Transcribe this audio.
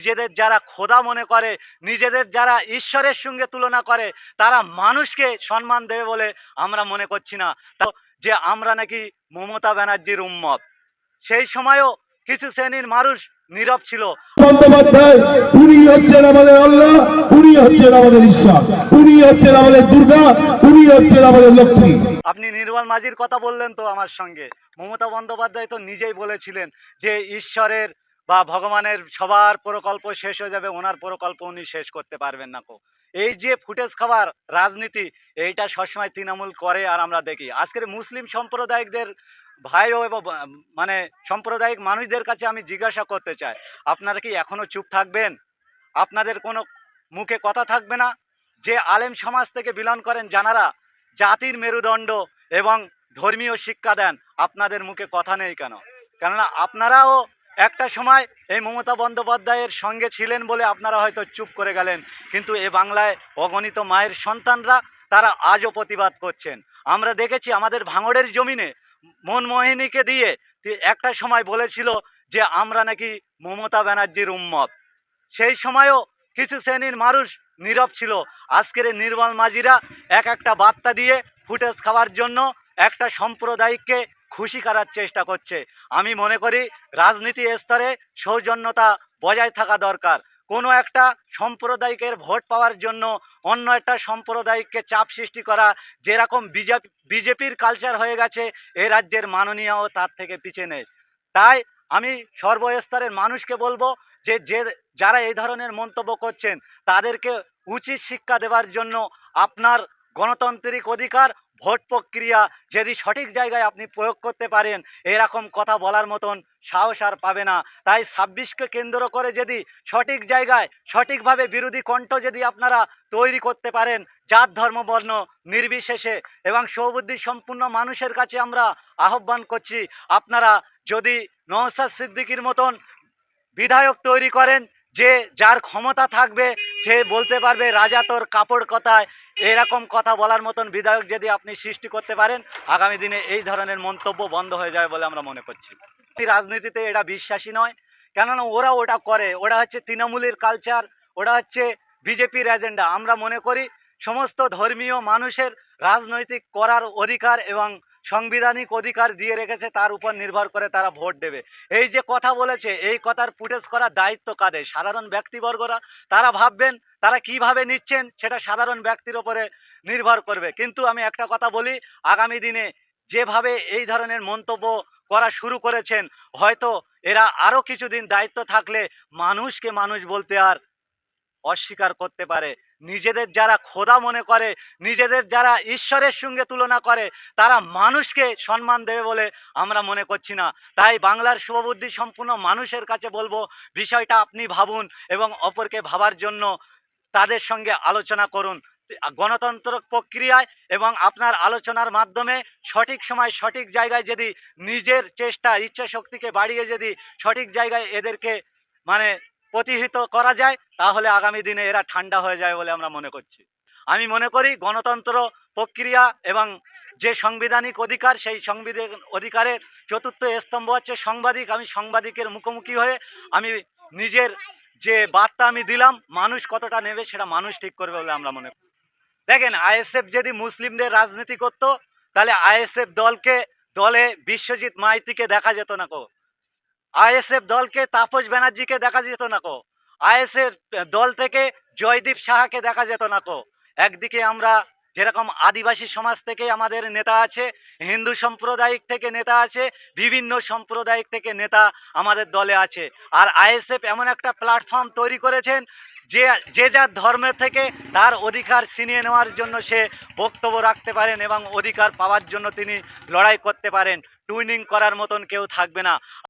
নিজেদের যারা খোদা মনে করে নিজেদের যারা ঈশ্বরের সঙ্গে তুলনা করে তারা মানুষকে সম্মান দেবে বলে আমরা মনে করছি না। যে আমরা নাকি মমতা ব্যানার্জির উম্মত। সেই সময়ও কিছু শ্রেণির মানুষ নীরব ছিল। বন্দ্যোপাধ্যায় উনি হচ্ছেন আমাদের আল্লাহ উনি হচ্ছেন আমাদের ঈশ্বর। উনি হচ্ছেন আমাদের দুর্গা উনি হচ্ছেন আমাদের লক্ষ্মী। আপনি নির্মল মাঝির কথা বললেন তো আমার সঙ্গে। মমতা বন্দ্যোপাধ্যায় তো নিজেই বলেছিলেন যে ঈশ্বরের বা ভগবানের সবার প্রকল্প শেষ হয়ে যাবে, ওনার প্রকল্প উনি শেষ করতে পারবেন না কো। এই যে ফুটেজ খাবার রাজনীতি, এইটা সবসময় তৃণমূল করে আর আমরা দেখি। আজকের মুসলিম সম্প্রদায়িকদের ভাই ও এবং মানে সাম্প্রদায়িক মানুষদের কাছে আমি জিজ্ঞাসা করতে চাই, আপনারা কি এখনও চুপ থাকবেন? আপনাদের কোনো মুখে কথা থাকবে না? যে আলেম সমাজ থেকে বিলন করেন জানারা, জাতির মেরুদণ্ড এবং ধর্মীয় শিক্ষা দেন, আপনাদের মুখে কথা নেই কেন? কেননা আপনারাও একটা সময় এই মমতা বন্দ্যোপাধ্যায়ের সঙ্গে ছিলেন বলে আপনারা হয়তো চুপ করে গেলেন, কিন্তু এ বাংলায় অগণিত মায়ের সন্তানরা তারা আজও প্রতিবাদ করছেন। আমরা দেখেছি আমাদের ভাঙড়ের জমিনে মনমোহিনীকে দিয়ে একটা সময় বলেছিল যে আমরা নাকি মমতা ব্যানার্জির উম্মত। সেই সময়ও কিছু শ্রেণির মানুষ নীরব ছিল। আজকের এই নির্মল মাঝিরা এক একটা বার্তা দিয়ে ফুটেজ খাওয়ার জন্য একটা সম্প্রদায়কে খুশি করার চেষ্টা করছে। আমি মনে করি রাজনীতি স্তরে সৌজন্যতা বজায় থাকা দরকার। কোনো একটা সম্প্রদায়িকের ভোট পাওয়ার জন্য অন্য একটা সম্প্রদায়িককে চাপ সৃষ্টি করা, যেরকম বিজেপি, বিজেপির কালচার হয়ে গেছে, এ রাজ্যের মাননীয়ও তার থেকে পিছিয়ে নেই। তাই আমি সর্বস্তরের মানুষকে বলব যে যে যারা এই ধরনের মন্তব্য করছেন, তাদেরকে উচিত শিক্ষা দেওয়ার জন্য আপনার গণতান্ত্রিক অধিকার ভোট প্রক্রিয়া যদি সঠিক জায়গায় আপনি প্রয়োগ করতে পারেন, এরকম কথা বলার মতন সাহস আর পাবে না। তাই ছাব্বিশকে কেন্দ্র করে যদি সঠিক জায়গায়, সঠিকভাবে বিরোধী কণ্ঠ যদি আপনারা তৈরি করতে পারেন, জাত, ধর্ম, বর্ণ নির্বিশেষে এবং সৌবুদ্ধি সম্পূর্ণ মানুষের কাছে আমরা আহ্বান করছি, আপনারা যদি নওসাদ সিদ্দিকির মতন বিধায়ক তৈরি করেন, যে যার ক্ষমতা থাকবে সে বলতে পারবে রাজা তোর কাপড় কথায় এরকম কথা বলার মতন বিধায়ক যদি আপনি সৃষ্টি করতে পারেন, আগামী দিনে এই ধরনের মন্তব্য বন্ধ হয়ে যাবে বলে আমরা মনে করছি। রাজনীতিতে এটা বিশ্বাসী নয়, কেননা ওরা ওটা করে। ওটা হচ্ছে তৃণমূলের কালচার ওটা হচ্ছে বিজেপির এজেন্ডা আমরা মনে করি সমস্ত ধর্মীয় মানুষের রাজনৈতিক করার অধিকার এবং সাংবিধানিক অধিকার দিয়ে রেখেছে, তার উপর নির্ভর করে তারা ভোট দেবে। এই যে কথা বলেছে, এই কথার ফুটেজ করার দায়িত্ব কাদের? সাধারণ ব্যক্তিবর্গরা, তারা ভাববেন তারা কীভাবে নিচ্ছেন সেটা সাধারণ ব্যক্তির ওপরে নির্ভর করবে। কিন্তু আমি একটা কথা বলি, আগামী দিনে যেভাবে এই ধরনের মন্তব্য করা শুরু করেছেন, হয়তো এরা আরও কিছুদিন দায়িত্ব থাকলে মানুষকে মানুষ বলতে আর অস্বীকার করতে পারে। নিজেদের যারা খোদা মনে করে, নিজেদের যারা ঈশ্বরের সঙ্গে তুলনা করে, তারা মানুষকে সম্মান দেবে বলে আমরা মনে করছি না। তাই বাংলার শুভবুদ্ধি সম্পূর্ণ মানুষের কাছে বলব, বিষয়টা আপনি ভাবুন এবং অপরকে ভাবার জন্য তাদের সঙ্গে আলোচনা করুন। গণতন্ত্র প্রক্রিয়ায় এবং আপনার আলোচনার মাধ্যমে সঠিক সময় সঠিক জায়গায় যদি নিজের চেষ্টা, ইচ্ছা শক্তিকে বাড়িয়ে যদি সঠিক জায়গায় এদেরকে মানে প্রতিহিত করা যায়, তাহলে আগামী দিনে এরা ঠান্ডা হয়ে যায় বলে আমরা মনে করছি। আমি মনে করি গণতন্ত্র প্রক্রিয়া এবং যে সাংবিধানিক অধিকার, সেই সংবিধান অধিকারের চতুর্থ স্তম্ভ হচ্ছে সাংবাদিক। আমি সাংবাদিকের মুখোমুখি হয়ে আমি নিজের যে বার্তা আমি দিলাম, মানুষ কতটা নেবে সেটা মানুষ ঠিক করবে বলে আমরা মনে করি। দেখেন, আইএসএফ যদি মুসলিমদের রাজনীতি করতো, তাহলে আইএসএফ দলকে, দলে বিশ্বজিৎ মাইতিকে দেখা যেত না কো। আইএসএফ দলকে তাপস ব্যানার্জিকে দেখা যেত না কো। আইএসএফ দল থেকে জয়দীপ সাহাকে দেখা যেত না কো। একদিকে আমরা যেরকম আদিবাসী সমাজ থেকে আমাদের নেতা আছে, হিন্দু সম্প্রদায়িক থেকে নেতা আছে, বিভিন্ন সম্প্রদায়িক থেকে নেতা আমাদের দলে আছে। আর আইএসএফ এমন একটা প্ল্যাটফর্ম তৈরি করেছেন, যে যে যার ধর্মের থেকে তার অধিকার ছিনিয়ে নেওয়ার জন্য সে বক্তব্য রাখতে পারেন এবং অধিকার পাওয়ার জন্য তিনি লড়াই করতে পারেন। টুইনিং করার মতন কেউ থাকবে না।